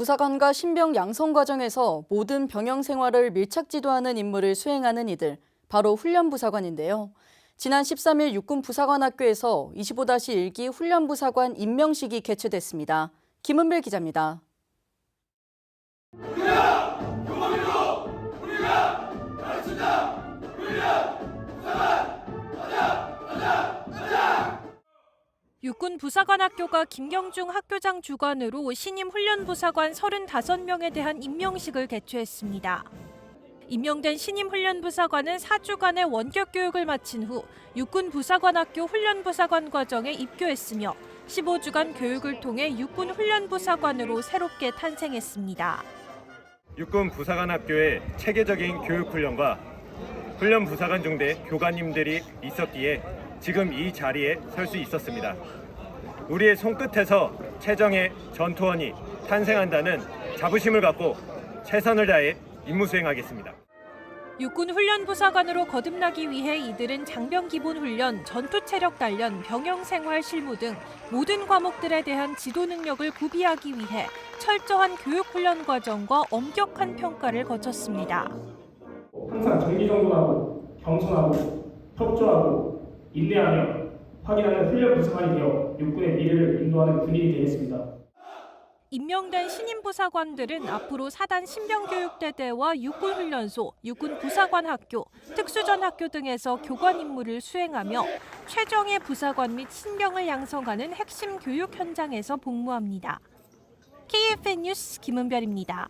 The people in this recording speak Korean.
부사관과 신병 양성 과정에서 모든 병영 생활을 밀착 지도하는 임무를 수행하는 이들, 바로 훈련 부사관인데요. 지난 13일 육군 부사관 학교에서 25-1기 훈련 부사관 임명식이 개최됐습니다. 김은별 기자입니다. 육군 부사관학교가 김경중 학교장 주관으로 신임 훈련 부사관 35명에 대한 임명식을 개최했습니다. 임명된 신임 훈련 부사관은 4주간의 원격 교육을 마친 후 육군 부사관학교 훈련 부사관 과정에 입교했으며 15주간 교육을 통해 육군 훈련 부사관으로 새롭게 탄생했습니다. 육군 부사관 학교의 체계적인 교육 훈련과 훈련 부사관 중대 교관님들이 있었기에 지금 이 자리에 설 수 있었습니다. 우리의 손끝에서 최정의 전투원이 탄생한다는 자부심을 갖고 최선을 다해 임무 수행하겠습니다. 육군 훈련부사관으로 거듭나기 위해 이들은 장병 기본 훈련, 전투 체력 단련, 병영 생활 실무 등 모든 과목들에 대한 지도 능력을 구비하기 위해 철저한 교육 훈련 과정과 엄격한 평가를 거쳤습니다. 항상 정기정돈하고 겸손하고 협조하고 인내하며 확인하는 훈련 부사관이 되어 육군의 미래를 인도하는 군인이 되겠습니다. 임명된 신임 부사관들은 앞으로 사단 신병교육대대와 육군훈련소, 육군부사관학교, 특수전학교 등에서 교관 임무를 수행하며 최정예 부사관 및 신병을 양성하는 핵심 교육 현장에서 복무합니다. KFN 뉴스 김은별입니다.